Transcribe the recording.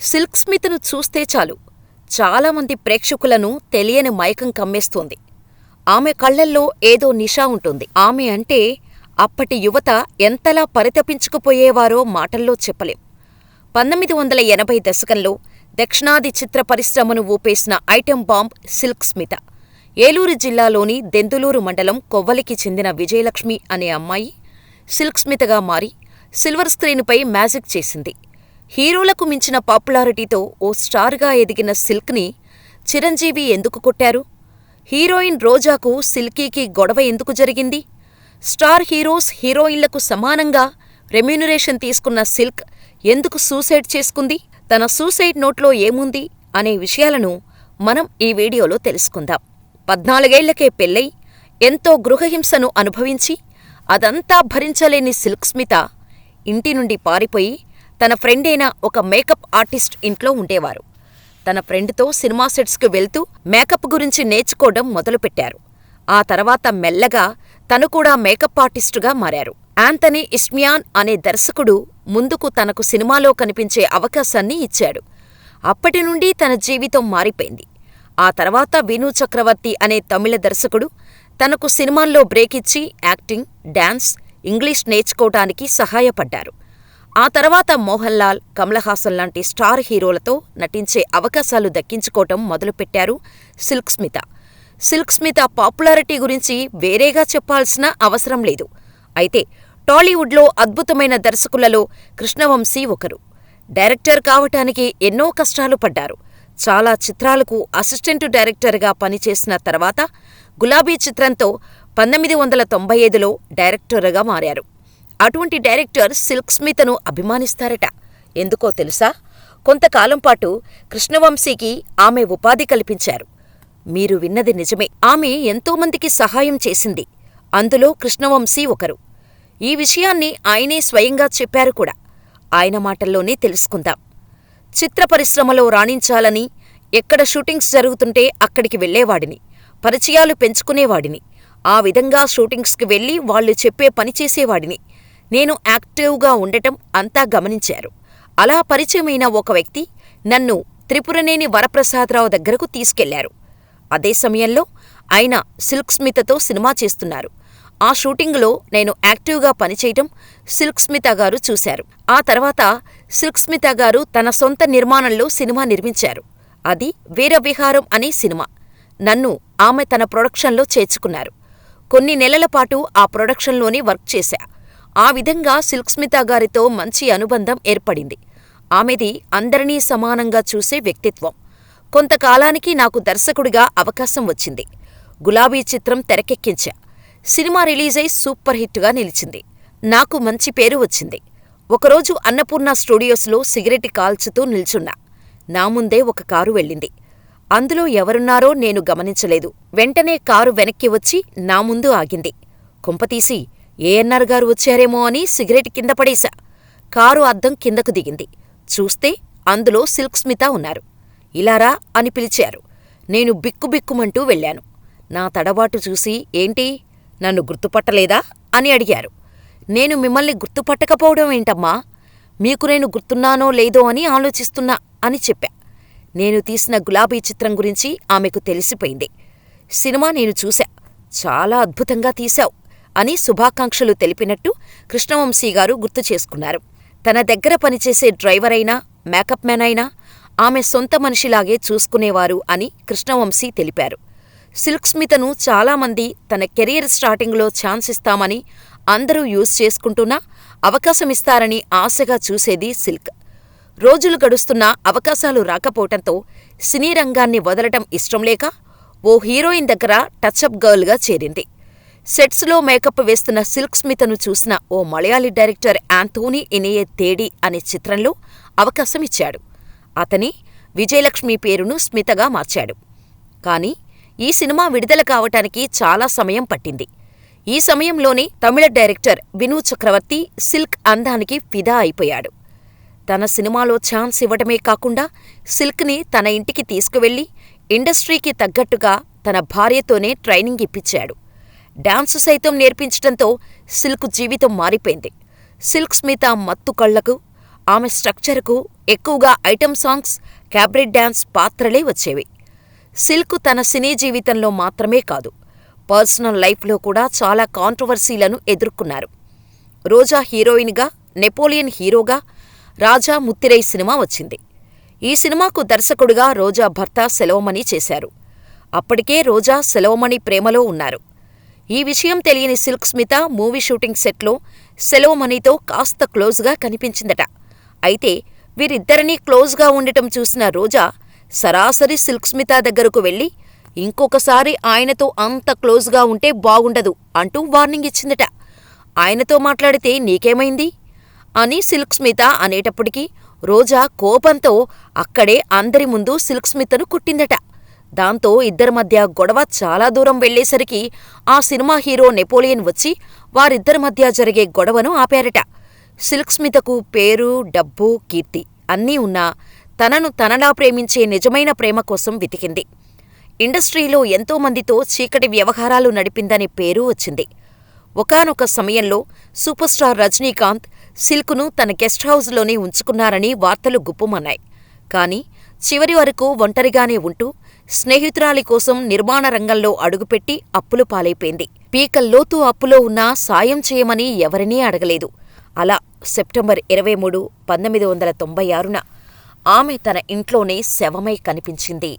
Silk స్మితను చూస్తే చాలు చాలామంది ప్రేక్షకులను తెలియని మైకం కమ్మేస్తోంది. ఆమె కళ్ళల్లో ఏదో నిషా ఉంటుంది. ఆమె అంటే అప్పటి యువత ఎంతలా పరితపించుకుపోయేవారో మాటల్లో చెప్పలేం. పంతొమ్మిది వందల ఎనభై దశకంలో దక్షిణాది చిత్ర పరిశ్రమను ఊపేసిన item bomb Silk Smitha. Eluru జిల్లాలోని దెందులూరు మండలం కొవ్వలికి చెందిన విజయలక్ష్మి అనే అమ్మాయి సిల్క్ స్మితగా మారి సిల్వర్ స్క్రీనుపై మ్యాజిక్ చేసింది. హీరోలకు మించిన పాపులారిటీతో ఓ స్టార్గా ఎదిగిన సిల్క్ని చిరంజీవి ఎందుకు కొట్టారు? హీరోయిన్ రోజాకు సిల్కీకి గొడవ ఎందుకు జరిగింది? స్టార్ హీరోస్ హీరోయిన్లకు సమానంగా రెమ్యూనరేషన్ తీసుకున్న సిల్క్ ఎందుకు సూసైడ్ చేసుకుంది? తన సూసైడ్ నోట్లో ఏముంది అనే విషయాలను మనం ఈ వీడియోలో తెలుసుకుందాం. పద్నాలుగేళ్ళకే పెళ్ళై ఎంతో గృహహింసను అనుభవించి అదంతా భరించలేని సిల్క్ స్మిత ఇంటి నుండి పారిపోయి తన ఫ్రెండైన ఒక మేకప్ ఆర్టిస్ట్ ఇంట్లో ఉండేవారు. తన ఫ్రెండ్తో సినిమా సెట్స్కు వెళ్తూ మేకప్ గురించి నేర్చుకోవడం మొదలుపెట్టారు. ఆ తర్వాత మెల్లగా తను కూడా మేకప్ ఆర్టిస్టుగా మారారు. యాంథనీ ఇష్మియాన్ అనే దర్శకుడు ముందుకు తనకు సినిమాలో కనిపించే అవకాశాన్ని ఇచ్చాడు. అప్పటి నుండి తన జీవితం మారిపోయింది. ఆ తర్వాత విను చక్రవర్తి అనే తమిళ దర్శకుడు తనకు సినిమాల్లో బ్రేక్ ఇచ్చి యాక్టింగ్, డాన్స్, ఇంగ్లీష్ నేర్చుకోవటానికి సహాయపడ్డారు. ఆ తర్వాత మోహన్ లాల్, కమలహాసన్ లాంటి స్టార్ హీరోలతో నటించే అవకాశాలు దక్కించుకోవటం మొదలుపెట్టారు Silk Smitha. Silk Smitha popularity గురించి వేరేగా చెప్పాల్సిన అవసరం లేదు. అయితే టాలీవుడ్లో అద్భుతమైన దర్శకులలో కృష్ణవంశీ ఒకరు. డైరెక్టర్ కావటానికి ఎన్నో కష్టాలు పడ్డారు. చాలా చిత్రాలకు అసిస్టెంట్ డైరెక్టర్గా పనిచేసిన తర్వాత గులాబీ చిత్రంతో పంతొమ్మిది వందల తొంభై ఐదులో డైరెక్టర్గా మారారు. అటువంటి డైరెక్టర్ సిల్క్ స్మితను అభిమానిస్తారట. ఎందుకో తెలుసా? కొంతకాలం పాటు కృష్ణవంశీకి ఆమె ఉపాధి కల్పించారు. మీరు విన్నది నిజమే. ఆమె ఎంతోమందికి సహాయం చేసింది. అందులో కృష్ణవంశీ ఒకరు. ఈ విషయాన్ని ఆయనే స్వయంగా చెప్పారు కూడా. ఆయన మాటల్లోనే తెలుసుకుందాం. చిత్ర పరిశ్రమలో రాణించాలని ఎక్కడ షూటింగ్స్ జరుగుతుంటే అక్కడికి వెళ్ళేవాడిని. పరిచయాలు పెంచుకునేవాడిని. ఆ విధంగా షూటింగ్స్కి వెళ్ళి వాళ్ళు చెప్పే పని చేసేవాడిని. నేను యాక్టివ్గా ఉండటం అంతా గమనించారు. అలా పరిచయమైన ఒక వ్యక్తి నన్ను త్రిపురనేని వరప్రసాదరావు దగ్గరకు తీసుకెళ్ళారు. అదే సమయంలో ఆయన సిల్క్ స్మితతో సినిమా చేస్తున్నారు. ఆ షూటింగులో నేను యాక్టివ్గా పనిచేయటం సిల్క్ స్మిత గారు చూశారు. ఆ తర్వాత సిల్క్ స్మిత గారు తన సొంత నిర్మాణంలో సినిమా నిర్మించారు. అది వీరవిహారం అనే సినిమా. నన్ను ఆమె తన ప్రొడక్షన్లో చేర్చుకున్నారు. కొన్ని నెలల పాటు ఆ ప్రొడక్షన్లోనే వర్క్ చేశా. ఆ విధంగా సిల్క్ స్మిత గారితో మంచి అనుబంధం ఏర్పడింది. ఆమెది అందరినీ సమానంగా చూసే వ్యక్తిత్వం. కొంతకాలానికి నాకు దర్శకుడిగా అవకాశం వచ్చింది. గులాబీ చిత్రం తెరకెక్కించా. సినిమా రిలీజై సూపర్ హిట్గా నిలిచింది. నాకు మంచి పేరు వచ్చింది. ఒకరోజు అన్నపూర్ణ స్టూడియోస్లో సిగరెట్ కాల్చుతూ నిల్చున్నా. నా ముందే ఒక కారు వెళ్ళింది. అందులో ఎవరున్నారో నేను గమనించలేదు. వెంటనే కారు వెనక్కి వచ్చి నా ముందు ఆగింది. కొంపతీసి ఏఎన్ఆర్ గారు వచ్చారేమో అని సిగరెట్ కింద పడేశా. కారు అద్దం కిందకు దిగింది. చూస్తే అందులో సిల్క్ స్మిత ఉన్నారు. ఇలారా అని పిలిచారు. నేను బిక్కుబిక్కుమంటూ వెళ్ళాను. నా తడబాటు చూసి ఏంటి? నన్ను గుర్తుపట్టలేదా? అని అడిగారు. నేను మిమ్మల్ని గుర్తుపట్టకపోవడం ఏంటమ్మా? మీకు నేను గుర్తున్నానో లేదో అని ఆలోచిస్తున్నా అని చెప్పా. నేను తీసిన గులాబీ చిత్రం గురించి ఆమెకు తెలిసిపోయింది. సినిమా నేను చూశా. చాలా అద్భుతంగా తీశావు అని శుభాకాంక్షలు తెలిపినట్టు కృష్ణవంశీగారు గుర్తు చేసుకున్నారు. తన దగ్గర పనిచేసే డ్రైవరైనా, మేకప్ మ్యాన్ అయినా ఆమె సొంత మనిషిలాగే చూసుకునేవారు అని కృష్ణవంశీ తెలిపారు. సిల్క్ స్మితను చాలామంది తన కెరీర్ స్టార్టింగ్లో ఛాన్స్ ఇస్తామని అందరూ యూజ్ చేసుకుంటున్నా అవకాశమిస్తారని ఆశగా చూసేది సిల్క్. రోజులు గడుస్తున్నా అవకాశాలు రాకపోవటంతో సినీ రంగాన్ని వదలటం ఇష్టంలేక ఓ హీరోయిన్ దగ్గర టచ్అప్ గర్ల్గా చేరింది. సెట్స్లో మేకప్ వేస్తున్న సిల్క్ స్మితను చూసిన ఓ మలయాళీ డైరెక్టర్ ఆంథోనీ ఇనియే తేడి అనే చిత్రంలో అవకాశమిచ్చాడు. అతని విజయలక్ష్మి పేరును స్మితగా మార్చాడు. కానీ ఈ సినిమా విడుదల కావటానికి చాలా సమయం పట్టింది. ఈ సమయంలోనే తమిళ డైరెక్టర్ విను చక్రవర్తి సిల్క్ అందానికి ఫిదా అయిపోయాడు. తన సినిమాలో ఛాన్స్ ఇవ్వటమే కాకుండా సిల్క్ని తన ఇంటికి తీసుకువెళ్ళి ఇండస్ట్రీకి తగ్గట్టుగా తన భార్యతోనే ట్రైనింగ్ ఇప్పించాడు. డాన్సు సైతం నేర్పించటంతో సిల్క్ జీవితం మారిపోయింది. సిల్క్ స్మిత మత్తు కళ్ళకు, ఆమె స్ట్రక్చర్కు ఎక్కువగా ఐటెం సాంగ్స్ క్యాబ్రెట్ డ్యాన్స్ పాత్రలే వచ్చేవి. సిల్క్ తన సినీ జీవితంలో మాత్రమే కాదు పర్సనల్ లైఫ్లో కూడా చాలా కాంట్రవర్సీలను ఎదుర్కొన్నారు. రోజా హీరోయిన్గా నెపోలియన్ హీరోగా రాజా ముత్తిరై సినిమా వచ్చింది. ఈ సినిమాకు దర్శకుడిగా రోజా భర్త సెలవమణి చేశారు. అప్పటికే రోజా సెలవమణి ప్రేమలో ఉన్నారు. ఈ విషయం తెలియని సిల్క్ స్మిత మూవీ షూటింగ్ సెట్లో సెలవమణితో కాస్త క్లోజ్గా కనిపించిందట. అయితే వీరిద్దరినీ క్లోజ్గా ఉండటం చూసిన రోజా సరాసరి సిల్క్ స్మిత దగ్గరకు వెళ్ళి ఇంకొకసారి ఆయనతో అంత క్లోజ్గా ఉంటే బాగుండదు అంటూ వార్నింగ్ ఇచ్చిందట. ఆయనతో మాట్లాడితే నీకేమైంది? అని సిల్క్ స్మిత అనేటప్పటికీ రోజా కోపంతో అక్కడే అందరి ముందు సిల్క్ స్మితను కుట్టిందట. దాంతో ఇద్దరి మధ్య గొడవ చాలా దూరం వెళ్ళేసరికి ఆ సినిమా హీరో నెపోలియన్ వచ్చి వారిద్దరి మధ్య జరిగే గొడవను ఆపారట. సిల్క్ స్మితకు పేరు డబ్బు కీర్తి అన్నీ ఉన్నా తనను తనలా ప్రేమించే నిజమైన ప్రేమ కోసం వెతికింది. ఇండస్ట్రీలో ఎంతోమందితో చీకటి వ్యవహారాలు నడిపిందనే పేరు వచ్చింది. ఒకానొక సమయంలో సూపర్ స్టార్ రజనీకాంత్ సిల్క్ను తన గెస్ట్ హౌస్లోనే ఉంచుకున్నారని వార్తలు గుప్పుమన్నాయి. కాని చివరి వరకు ఒంటరిగానే ఉంటూ స్నేహితురాలి కోసం నిర్మాణ రంగంలో అడుగుపెట్టి అప్పులు పాలైపోయింది. పీకల్లోతు అప్పులో ఉన్నా సాయం చేయమని ఎవరినీ అడగలేదు. అలా సెప్టెంబర్ ఇరవై మూడు పంతొమ్మిది వందల తొంభై ఆరున ఆమె తన ఇంట్లోనే శవమై కనిపించింది.